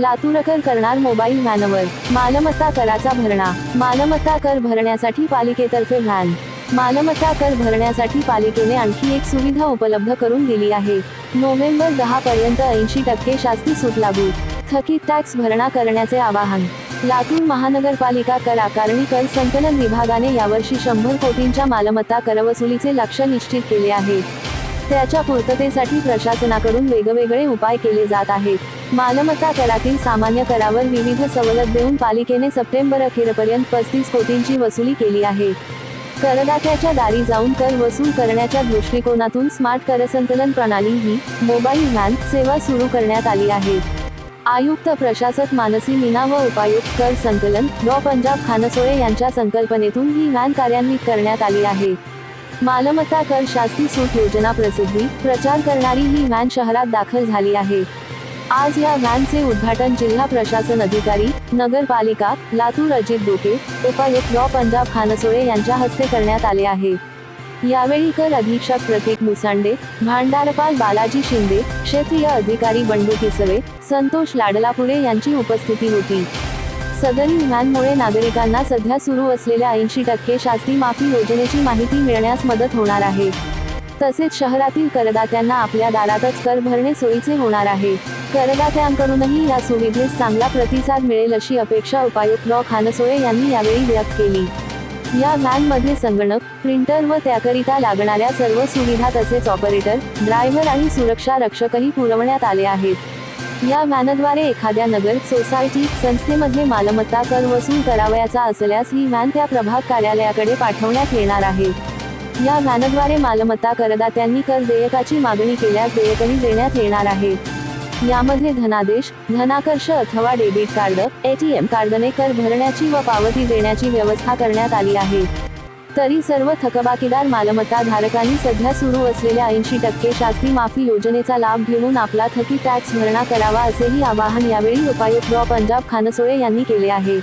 लातूरकर करणार मोबाईल व्हॅनवर मालमत्ता कराचा भरणा. मालमत्ता कर भरण्यासाठी पालिकेतर्फे व्हॅन. मालमत्ता कर भरण्यासाठी पालिकेने आणखी एक सुविधा उपलब्ध करून दिली आहे. नोव्हेंबर दहा पर्यंत ऐंशी टक्के शास्ती सूट लागू. थकीत टॅक्स भरणा करण्याचे आवाहन. लातूर महानगरपालिका कर आकारणी कर संकलन विभागाने यावर्षी शंभर कोटींच्या मालमत्ता करवसुलीचे लक्ष निश्चित केले आहे. त्याच्या पूर्ततेसाठी प्रशासनाकडून वेगवेगळे उपाय केले जात आहेत. मालमत्ता करातील सामान्य करावर विविध सवलत देऊन पालिकेने सप्टेंबर अखेरपर्यंत पस्तीस कोटींची वसुली केली आहे. करदात्याच्या दारी जाऊन कर वसूल करण्याच्या दृष्टिकोनातून स्मार्ट करसंकलन प्रणाली ही मोबाईल व्हॅन सेवा सुरू करण्यात आली आहे. आयुक्त प्रशासक मानसी मीना व उपायुक्त कर संकलन डॉ पंजाब खानसोळे यांच्या संकल्पनेतून ही व्हॅन कार्यान्वित करण्यात आली आहे. मालमत्ता कर शास्ती सूट योजना प्रसिद्धी प्रचार करणारी ही व्हॅन शहरात दाखल झाली आहे. आज या व्हॅनचे उद्घाटन जिल्हा प्रशासन अधिकारी नगरपालिका लातूर अजित डोके उपायुक्त डॉ पंजाब खानसोळे यांच्या हस्ते करण्यात आले आहे. यावेळी कर अधीक्षक प्रतीक मुसांडे भांडारपाल बालाजी शिंदे क्षेत्रीय अधिकारी बंडू किसवे संतोष लाडलापुरे यांची उपस्थिती होती. सदरील व्हॅनमुळे नागरिकांना सध्या सुरू असलेल्या ऐंशी टक्के शास्ती माफी योजनेची माहिती मिळण्यास मदत होणार आहे. तसेच शहरातील करदात्यांना आपल्या दारातच कर भरणे सोयीचे होणार आहे. करदात्यांकडूनही या सुविधेस चांगला प्रतिसाद मिळेल अशी अपेक्षा उपायुक्त रॉ खानसोळे यांनी यावेळी व्यक्त केली. या व्हॅनमध्ये संगणक प्रिंटर व त्याकरिता लागणाऱ्या सर्व सुविधा तसेच ऑपरेटर ड्रायव्हर आणि सुरक्षा रक्षकही पुरवण्यात आले आहेत. या व्हॅनद्वारे एखाद्या नगर सोसायटी संस्थेमध्ये मालमत्ता कर वसूल करावयाचा असल्यास ही व्हॅन त्या प्रभाग कार्यालयाकडे पाठवण्यात येणार आहे. या व्हॅनद्वारे मालमत्ता करदात्यांनी कर देयकाची मागणी केल्यास देयकही देण्यात येणार आहे. यामध्ये धनादेश धनाकर्ष अथवा डेबिट कार्ड एटीएम कार्डने कर भरण्याची व पावती देण्याची व्यवस्था करण्यात आली आहे. तरी सर्व थकबाकीदार मालमत्ता धारकांनी सध्या सुरू असलेल्या ऐंशी टक्के शास्ती माफी योजनेचा लाभ घेऊन आपला थकी टॅक्स भरणा करावा असेही आवाहन यावेळी उपायुक्त डॉ पंजाब खानसोळे यांनी केले आहे.